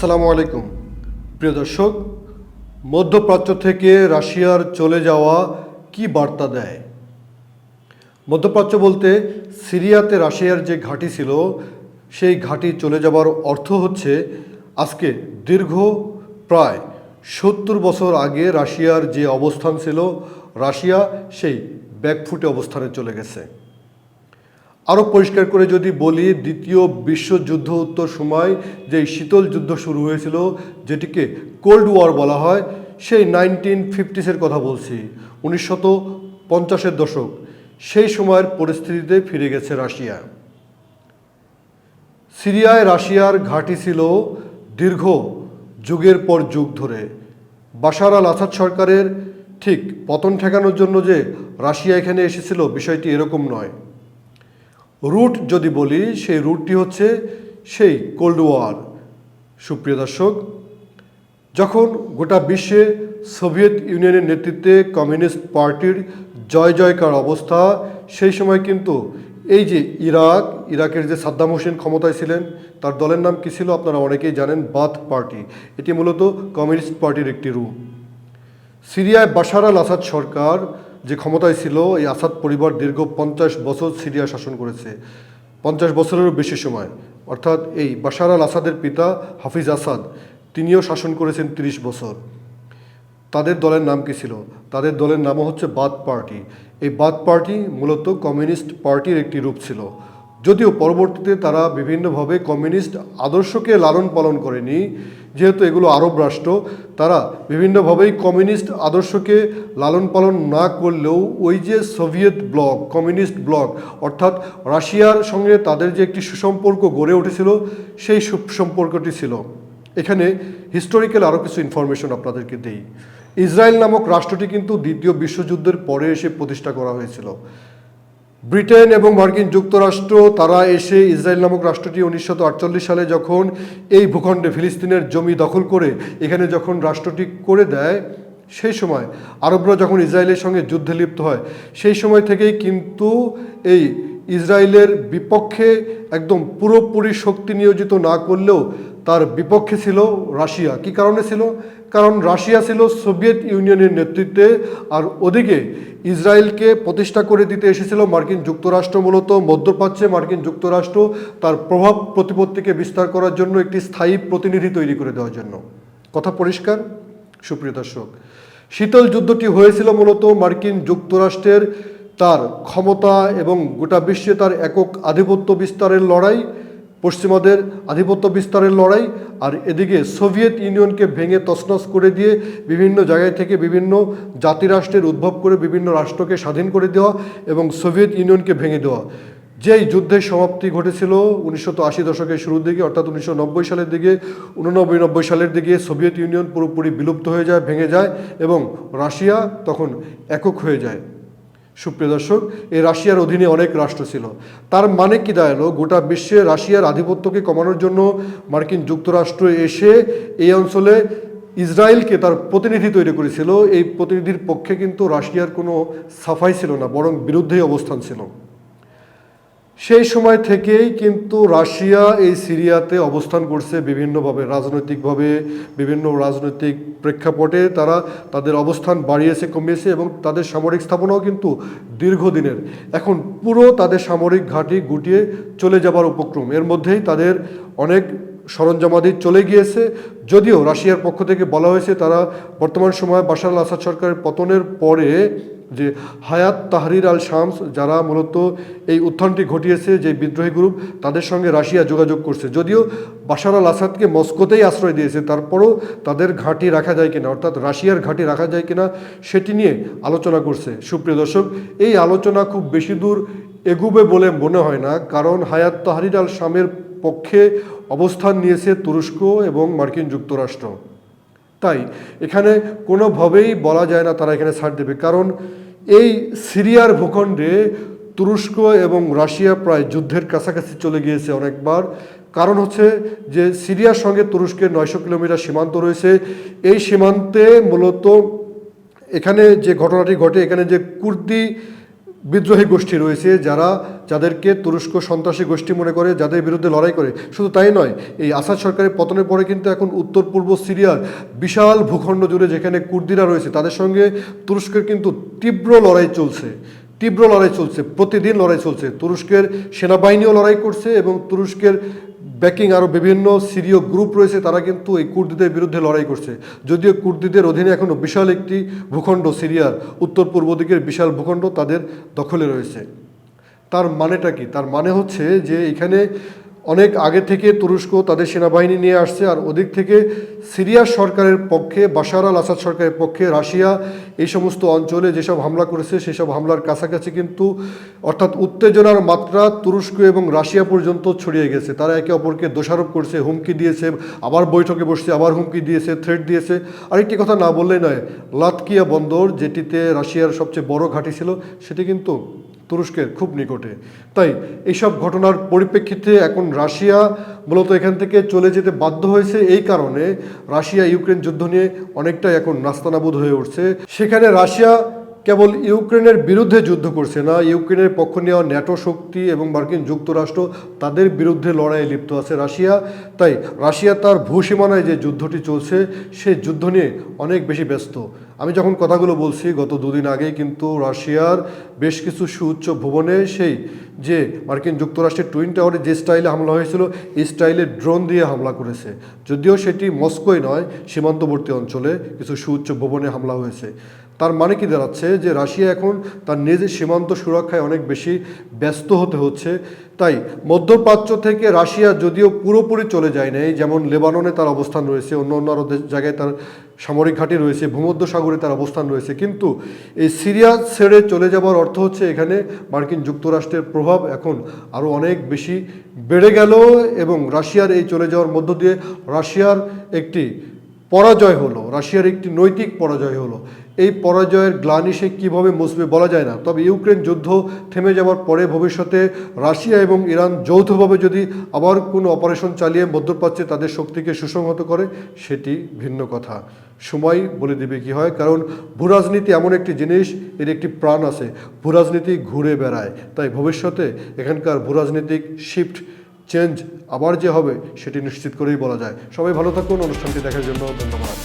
আসসালামু আলাইকুম। প্রিয় দর্শক, মধ্যপ্রাচ্য থেকে রাশিয়ার চলে যাওয়া কি বার্তা দেয়? মধ্যপ্রাচ্য বলতে সিরিয়াতে রাশিয়ার যে ঘাঁটি ছিল, সেই ঘাঁটি চলে যাবার অর্থ হচ্ছে আজকে দীর্ঘ প্রায় সত্তর বছর আগে রাশিয়ার যে অবস্থান ছিল, রাশিয়া সেই ব্যাকফুটে অবস্থানে চলে গেছে। আরও পরিষ্কার করে যদি বলি, দ্বিতীয় বিশ্বযুদ্ধ উত্তর সময় যে শীতল যুদ্ধ শুরু হয়েছিল, যেটিকে কোল্ড ওয়ার বলা হয়, সেই নাইনটিন ফিফটিসের কথা বলছি, উনিশশত পঞ্চাশের দশক। সেই সময়ের পরিস্থিতিতে ফিরে গেছে রাশিয়া। সিরিয়ায় রাশিয়ার ঘাঁটি ছিল দীর্ঘ যুগের পর যুগ ধরে। বাশার আল আসাদ সরকারের ঠিক পতন ঠেকানোর জন্য যে রাশিয়া এখানে এসেছিল, বিষয়টি এরকম নয়। রুট যদি বলি, সেই রুটটি হচ্ছে সেই কোল্ড ওয়ার। সুপ্রিয় দর্শক, যখন গোটা বিশ্বে সোভিয়েত ইউনিয়নের নেতৃত্বে কমিউনিস্ট পার্টির জয় জয়কার অবস্থা, সেই সময় কিন্তু এই যে ইরাক, ইরাকের যে সাদ্দাম হোসেন ক্ষমতায় ছিলেন, তার দলের নাম কী ছিল আপনারা অনেকেই জানেন, বাথ পার্টি। এটি মূলত কমিউনিস্ট পার্টির একটি রূপ। সিরিয়ায় বাশার আল আসাদ সরকার যে ক্ষমতায় ছিল এই আসাদ পরিবার দীর্ঘ পঞ্চাশ বছর সিরিয়া শাসন করেছে। পঞ্চাশ বছরেরও বেশি সময়। অর্থাৎ এই বাশার আল আসাদের পিতা হাফিজ আসাদ, তিনিও শাসন করেছেন তিরিশ বছর। তাদের দলের নাম কি ছিল? তাদের দলের নামও হচ্ছে বাদ পার্টি। এই বাদ পার্টি মূলত কমিউনিস্ট পার্টির একটি রূপ ছিল। যদিও পরবর্তীতে তারা বিভিন্নভাবে কমিউনিস্ট আদর্শকে লালন পালন করেনি যেহেতু এগুলো আরব রাষ্ট্র, তারা বিভিন্নভাবেই কমিউনিস্ট আদর্শকে লালন পালন না করলেও ওই যে সোভিয়েত ব্লক, কমিউনিস্ট ব্লক, অর্থাৎ রাশিয়ার সঙ্গে তাদের যে একটি সুসম্পর্ক গড়ে উঠেছিল, সেই সুসম্পর্কটি ছিল। এখানে হিস্টোরিক্যাল আরও কিছু ইনফরমেশন আপনাদেরকে দেই। ইসরায়েল নামক রাষ্ট্রটি কিন্তু দ্বিতীয় বিশ্বযুদ্ধের পরে এসে প্রতিষ্ঠা করা হয়েছিল। ব্রিটেন এবং মার্কিন যুক্তরাষ্ট্র, তারা এসে ইসরায়েল নামক রাষ্ট্রটি উনিশশো আটচল্লিশ সালে যখন এই ভূখণ্ডে ফিলিস্তিনের জমি দখল করে এখানে যখন রাষ্ট্রটি করে দেয়, সেই সময় আরবরা যখন ইসরায়েলের সঙ্গে যুদ্ধে লিপ্ত হয়, সেই সময় থেকেই কিন্তু এই ইসরায়েলের বিপক্ষে একদম পুরোপুরি শক্তি নিয়োজিত না করলেও তার বিপক্ষে ছিল রাশিয়া। কি কারণে ছিল? কারণ রাশিয়া ছিল সোভিয়েত ইউনিয়নের নেতৃত্বে আর ওদিকে ইসরায়েলকে প্রতিষ্ঠা করে দিতে এসেছিল মার্কিন যুক্তরাষ্ট্র, মূলত মধ্যপ্রাচ্যে মার্কিন যুক্তরাষ্ট্র তার প্রভাব প্রতিপত্তিকে বিস্তার করার জন্য একটি স্থায়ী প্রতিনিধি তৈরি করে দেওয়ার জন্য। কথা পরিষ্কার? সুপ্রিয় দর্শক, শীতল যুদ্ধটি হয়েছিল মূলত মার্কিন যুক্তরাষ্ট্রের তার ক্ষমতা এবং গোটা বিশ্বে তার একক আধিপত্য বিস্তারের লড়াই পশ্চিমাদের আধিপত্য বিস্তারের লড়াই আর এদিকে সোভিয়েত ইউনিয়নকে ভেঙে তছনছ করে দিয়ে বিভিন্ন জায়গায় থেকে বিভিন্ন জাতিরাষ্ট্রের উদ্ভব করে বিভিন্ন রাষ্ট্রকে স্বাধীন করে দেওয়া এবং সোভিয়েত ইউনিয়নকে ভেঙে দেওয়া। যেই যুদ্ধের সমাপ্তি ঘটেছিল উনিশশো আশি দশকের শুরুর দিকে অর্থাৎ উনিশশো নব্বই সালের দিকে, উননব্বই নব্বই সালের দিকে সোভিয়েত ইউনিয়ন পুরোপুরি বিলুপ্ত হয়ে যায়, ভেঙে যায় এবং রাশিয়া তখন একক হয়ে যায়। সুপ্রিয় দর্শক এই রাশিয়ার অধীনে অনেক রাষ্ট্র ছিল। তার মানে কি দাঁড়াল গোটা বিশ্বে রাশিয়ার আধিপত্যকে কমানোর জন্য মার্কিন যুক্তরাষ্ট্র এসে এই অঞ্চলে ইসরায়েলকে তার প্রতিনিধি তৈরি করেছিল। এই প্রতিনিধির পক্ষে কিন্তু রাশিয়ার কোনো সাফাই ছিল না, বরং বিরুদ্ধেই অবস্থান ছিল। সেই সময় থেকেই কিন্তু রাশিয়া এই সিরিয়াতে অবস্থান করছে বিভিন্নভাবে, রাজনৈতিকভাবে, বিভিন্ন রাজনৈতিক প্রেক্ষাপটে তারা তাদের অবস্থান বাড়িয়েছে, কমিয়েছে এবং তাদের সামরিক স্থাপনাও কিন্তু দীর্ঘদিনের। এখন পুরো তাদের সামরিক ঘাঁটি গুটিয়ে চলে যাবার উপক্রম। এর মধ্যেই তাদের অনেক সরঞ্জামাদি চলে গিয়েছে। যদিও রাশিয়ার পক্ষ থেকে বলা হয়েছে তারা বর্তমান সময়ে বাশার আসাদ সরকারের পতনের পরে যে হায়াত তাহরির আল শামস যারা মূলত এই উত্থানটি ঘটিয়েছে, যে বিদ্রোহী গ্রুপ, তাদের সঙ্গে রাশিয়া যোগাযোগ করছে। যদিও বাশার আল আসাদকে মস্কোতেই আশ্রয় দিয়েছে, তারপরও তাদের ঘাঁটি রাখা যায় কিনা, অর্থাৎ রাশিয়ার ঘাঁটি রাখা যায় কিনা, সেটি নিয়ে আলোচনা করছে। সুপ্রিয় দর্শক, এই আলোচনা খুব বেশি দূর এগুবে বলে মনে হয় না, কারণ হায়াত তাহরির আল শামের পক্ষে অবস্থান নিয়েছে তুরস্ক এবং মার্কিন যুক্তরাষ্ট্র। তাই এখানে কোনোভাবেই বলা যায় না তারা এখানে ছাড় দেবে, কারণ এই সিরিয়ার ভূখণ্ডে তুরস্ক এবং রাশিয়া প্রায় যুদ্ধের কাছাকাছি চলে গিয়েছে অনেকবার। কারণ হচ্ছে যে সিরিয়ার সঙ্গে তুরস্কের নয়শো কিলোমিটার সীমান্ত রয়েছে। এই সীমান্তে মূলত এখানে যে ঘটনাটি ঘটে, এখানে যে কুর্দি বিদ্রোহী গোষ্ঠী রয়েছে যারা যাদেরকে তুরস্ক সন্ত্রাসী গোষ্ঠী মনে করে, যাদের বিরুদ্ধে লড়াই করে। শুধু তাই নয়, এই আসাদ সরকারের পতনের পরে কিন্তু এখন উত্তর পূর্ব সিরিয়ার বিশাল ভূখণ্ড জুড়ে যেখানে কুর্দিরা রয়েছে, তাদের সঙ্গে তুরস্কের কিন্তু তীব্র লড়াই চলছে। তীব্র লড়াই চলছে, প্রতিদিন লড়াই চলছে। তুরস্কের সেনাবাহিনীও লড়াই করছে এবং তুরস্কের ব্যাকিং আরও বিভিন্ন সিরীয় গ্রুপ রয়েছে, তারা কিন্তু এই কুর্দিদের বিরুদ্ধে লড়াই করছে। যদিও কুর্দিদের অধীনে এখনও বিশাল একটি ভূখণ্ড সিরিয়ার উত্তর পূর্ব দিকের বিশাল ভূখণ্ড তাদের দখলে রয়েছে। তার মানেটা কি? তার মানে হচ্ছে যে এখানে অনেক আগে থেকে তুরস্ক তাদের সেনাবাহিনী নিয়ে আসছে, আর ওদিক থেকে সিরিয়া সরকারের পক্ষে, বাশার আল আসাদ সরকারের পক্ষে রাশিয়া এই সমস্ত অঞ্চলে যেসব হামলা করেছে, সেসব হামলার কাছাকাছি কিন্তু, অর্থাৎ উত্তেজনার মাত্রা তুরস্ক এবং রাশিয়া পর্যন্ত ছড়িয়ে গেছে। তারা একে অপরকে দোষারোপ করছে, হুমকি দিয়েছে, আবার বৈঠকে বসছে, আবার হুমকি দিয়েছে থ্রেট দিয়েছে। আরেকটি কথা না বললেই নয়, লাতকিয়া বন্দর, যেটিতে রাশিয়ার সবচেয়ে বড় ঘাঁটি ছিল, সেটি কিন্তু তুরস্কের খুব নিকটে। তাই এইসব ঘটনার পরিপ্রেক্ষিতে এখন রাশিয়া মূলত এখান থেকে চলে যেতে বাধ্য হয়েছে। এই কারণে রাশিয়া ইউক্রেন যুদ্ধ নিয়ে অনেকটাই এখন নাস্তানাবুদ হয়ে উঠছে। সেখানে রাশিয়া কেবল ইউক্রেনের বিরুদ্ধে যুদ্ধ করছে না, ইউক্রেনের পক্ষ নেওয়া ন্যাটো শক্তি এবং মার্কিন যুক্তরাষ্ট্র তাদের বিরুদ্ধে লড়াইয়ে লিপ্ত আছে রাশিয়া। তাই রাশিয়া তার ভূসীমানায় যে যুদ্ধটি চলছে সেই যুদ্ধ নিয়ে অনেক বেশি ব্যস্ত। আমি যখন কথাগুলো বলছি, গত দুদিন আগে কিন্তু রাশিয়ার বেশ কিছু সুউচ্চ ভবনে সেই যে মার্কিন যুক্তরাষ্ট্রের টুইন টাওয়ারে যে স্টাইলে হামলা হয়েছিল, এই স্টাইলে ড্রোন দিয়ে হামলা করেছে। যদিও সেটি মস্কোয় নয়, সীমান্তবর্তী অঞ্চলে কিছু সুউচ্চ ভবনে হামলা হয়েছে। তার মানে কি দাঁড়াচ্ছে? যে রাশিয়া এখন তার নিজের সীমান্ত সুরক্ষায় অনেক বেশি ব্যস্ত হতে হচ্ছে। তাই মধ্যপ্রাচ্য থেকে রাশিয়া যদিও পুরোপুরি চলে যায় নাই, যেমন লেবাননে তার অবস্থান রয়েছে, অন্য অন্য আরও জায়গায় তার সামরিক ঘাঁটি রয়েছে ভূমধ্য সাগরে তার অবস্থান রয়েছে। কিন্তু এই সিরিয়া ছেড়ে চলে যাবার অর্থ হচ্ছে এখানে মার্কিন যুক্তরাষ্ট্রের প্রভাব এখন আরও অনেক বেশি বেড়ে গেল এবং রাশিয়ার এই চলে যাওয়ার মধ্য দিয়ে রাশিয়ার একটি পরাজয় হলো, রাশিয়ার একটি নৈতিক পরাজয় হলো। এই পরাজয়ের গ্লানি সে কীভাবে মুসবে বলা যায় না। তবে ইউক্রেন যুদ্ধ থেমে যাওয়ার পরে ভবিষ্যতে রাশিয়া এবং ইরান যৌথভাবে যদি আবার কোনো অপারেশন চালিয়ে মধ্যপ্রাচ্যে তাদের শক্তিকে সুসংহত করে, সেটি ভিন্ন কথা। সময় বলে দিবে কি হয়, কারণ ভূরাজনীতি এমন একটি জিনিস, এর একটি প্রাণ আছে, ভূরাজনীতি ঘুরে বেড়ায়। তাই ভবিষ্যতে এখানকার ভূরাজনীতিক শিফট চেঞ্জ আবার যে হবে, সেটি নিশ্চিত করেই বলা যায়। সবাই ভালো থাকুন, অনুষ্ঠানটি দেখার জন্য ধন্যবাদ।